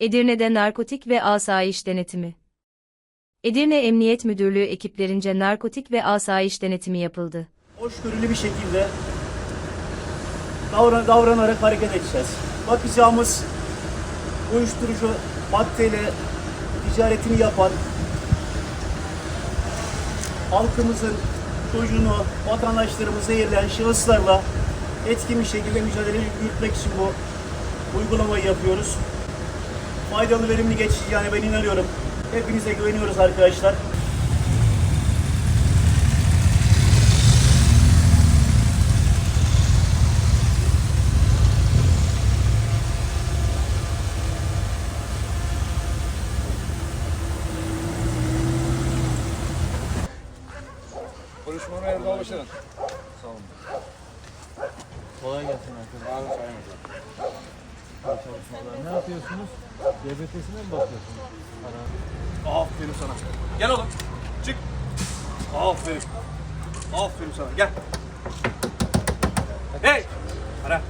Edirne'de narkotik ve asayiş denetimi. Edirne Emniyet Müdürlüğü ekiplerince narkotik ve asayiş denetimi yapıldı. hoşgörülü bir şekilde davran davranarak hareket edeceğiz. Bakacağımız uyuşturucu maddeyle ticaretini yapan halkımızın çocuğunu, vatandaşlarımızı zehirleyen şahıslarla etkin bir şekilde mücadele yürütmek için bu uygulamayı yapıyoruz. Faydalı, verimli geçeceğine ben inanıyorum. Hepinize güveniyoruz arkadaşlar. Konuşmama yerde başlayalım. Sağ olun. Kolay gelsin arkadaşlar. Abi Ne yapıyorsunuz? GBT'sine mi bakıyorsunuz? Para. Aferin sana. Gel oğlum. Çık. Aferin. Aferin sana. Gel. Hey. Ara.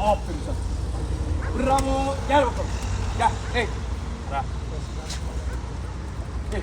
Aferin sana. Bravo. Gel bakalım. Gel. Hey. Bra. Hey.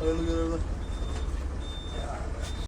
Hayırlı görevler.